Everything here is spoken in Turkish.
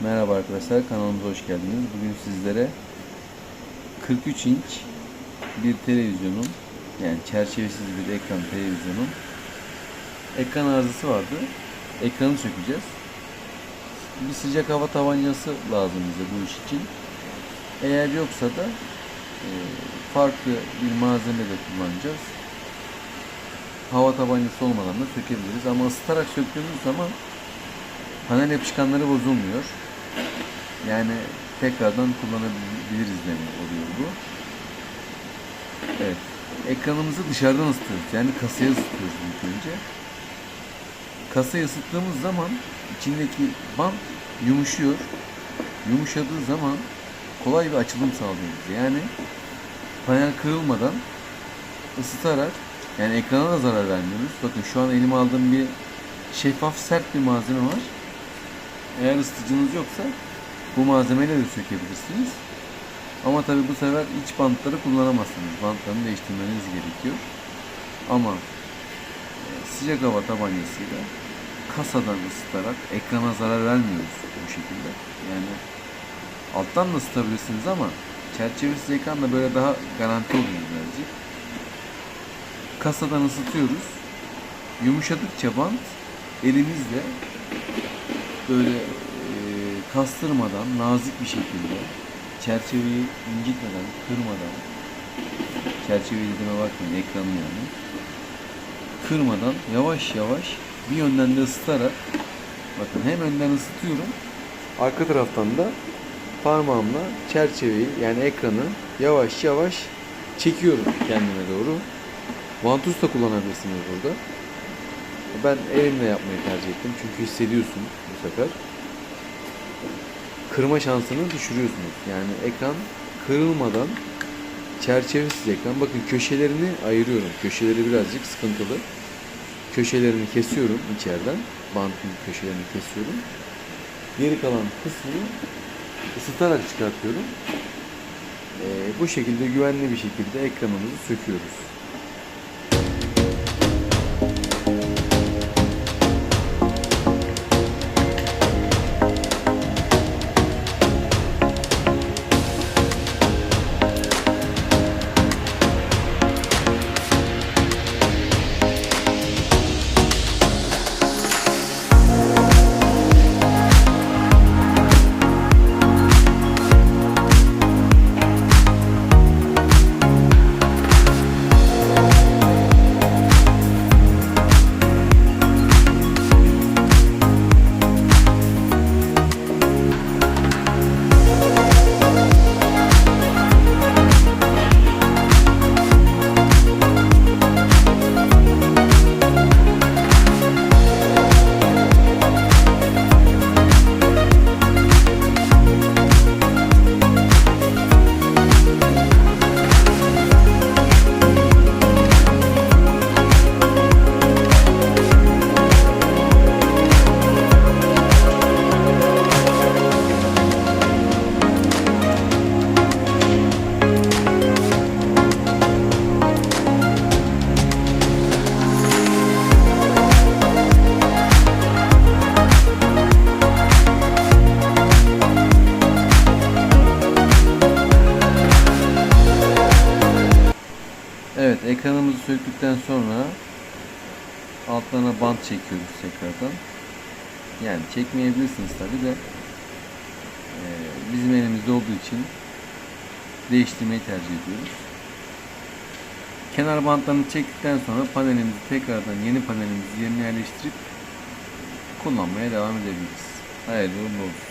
Merhaba arkadaşlar kanalımıza hoş geldiniz. Bugün sizlere 43 inç bir televizyonun yani çerçevesiz bir ekran televizyonun ekran arızası vardı. Ekranı sökeceğiz. Bir sıcak hava tabancası lazım bize bu iş için. Eğer yoksa da e, farklı bir malzeme de kullanacağız. Hava tabancası olmadan da sökebiliriz ama ısıtarak söktüğümüz zaman panel yapışkanları bozulmuyor. Yani tekrardan kullanabiliriz demek oluyor bu. Evet. Ekranımızı dışarıdan ısıtıyoruz. Yani kasaya ısıtıyoruz ilk önce. Kasayı ısıttığımız zaman içindeki bant yumuşuyor. Yumuşadığı zaman kolay bir açılım sağlıyor bize. Yani panel kırılmadan ısıtarak yani ekrana da zarar vermiyoruz. Bakın şu an elime aldığım bir şeffaf sert bir malzeme var. Eğer ısıtıcınız yoksa bu malzemeyle de sökebilirsiniz. Ama tabi bu sefer iç bantları kullanamazsınız. Bantlarını değiştirmeniz gerekiyor. Ama e, sıcak hava tabancasıyla kasadan ısıtarak ekrana zarar vermiyoruz bu şekilde. Yani alttan da ısıtabilirsiniz ama çerçevesiz ekran da böyle daha garanti oluyor birazcık. Kasadan ısıtıyoruz. Yumuşadıkça bant elimizle böyle e, kastırmadan nazik bir şekilde çerçeveyi incitmeden, kırmadan çerçeveyi dediğime bakmayın ekranı yani kırmadan yavaş yavaş bir yönden de ısıtarak bakın hem önden ısıtıyorum arka taraftan da parmağımla çerçeveyi yani ekranı yavaş yavaş çekiyorum kendime doğru. Vantus da kullanabilirsiniz burada. Ben elimle yapmayı tercih ettim çünkü hissediyorsun bu sefer. Kırma şansını düşürüyorsunuz. Yani ekran kırılmadan çerçevesiz ekran. Bakın köşelerini ayırıyorum. Köşeleri birazcık sıkıntılı. Köşelerini kesiyorum içeriden. Bantın köşelerini kesiyorum. Geri kalan kısmını ısıtarak çıkartıyorum. Ee, bu şekilde güvenli bir şekilde ekranımızı söküyoruz. Ekranımızı söktükten sonra altlarına bant çekiyoruz tekrardan. Yani çekmeyebilirsiniz tabi de e, bizim elimizde olduğu için değiştirmeyi tercih ediyoruz. Kenar bantlarını çektikten sonra panelimizi tekrardan yeni panelimizi yerine yerleştirip kullanmaya devam edebiliriz. Hayırlı uğurlu olsun.